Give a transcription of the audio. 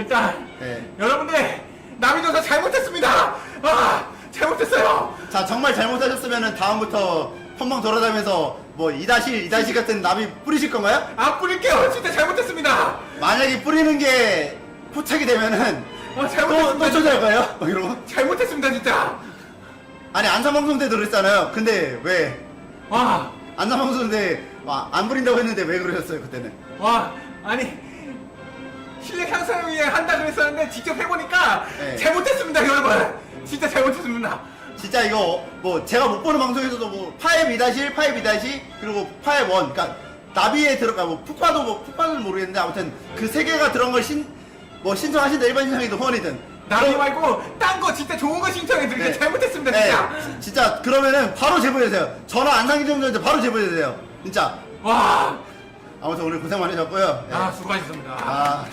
일단 네. 여러분들 남이조사 잘못했습니다. 아 잘못했어요. 자 정말 잘못하셨으면 다음부터 펑펑 돌아다니면서 뭐 2-1, 2-2 같은 나비 뿌리실 건가요? 안 뿌릴게요. 진짜 잘못했습니다. 만약에 뿌리는 게 포착이 되면은 아 또, 잘못했습니다. 또 초대할까요? 막 이러고 잘못했습니다 진짜. 아니 안산방송 때도 그랬잖아요 근데 왜 와. 안산방송 때안 부린다고 했는데 왜 그러셨어요 그때는 와 아니 실력 향상을 위해 한다 그랬었는데 직접 해보니까 네. 잘못했습니다 여러분. 진짜 잘못했습니다. 진짜 이거 뭐 제가 못 보는 방송에서도 뭐 파입 2-1, 파입 2- 그리고 파입 1 그러니까 나비에 들어가 뭐 푸파도 뭐 푸파는 모르겠는데 아무튼 그 세 개가 들어간 걸신뭐 신청하신다 일반 신청이든 후원이든. 나비 말고 딴 거 진짜 좋은 거 신청해 드릴게요 네. 잘못했습니다 네, 진짜. 진짜 그러면은 바로 제보해주세요. 전화 안상기 정도인데 바로 제보해주세요. 진짜. 와. 아무튼 오늘 고생 많으셨고요. 네. 아, 수고하셨습니다. 아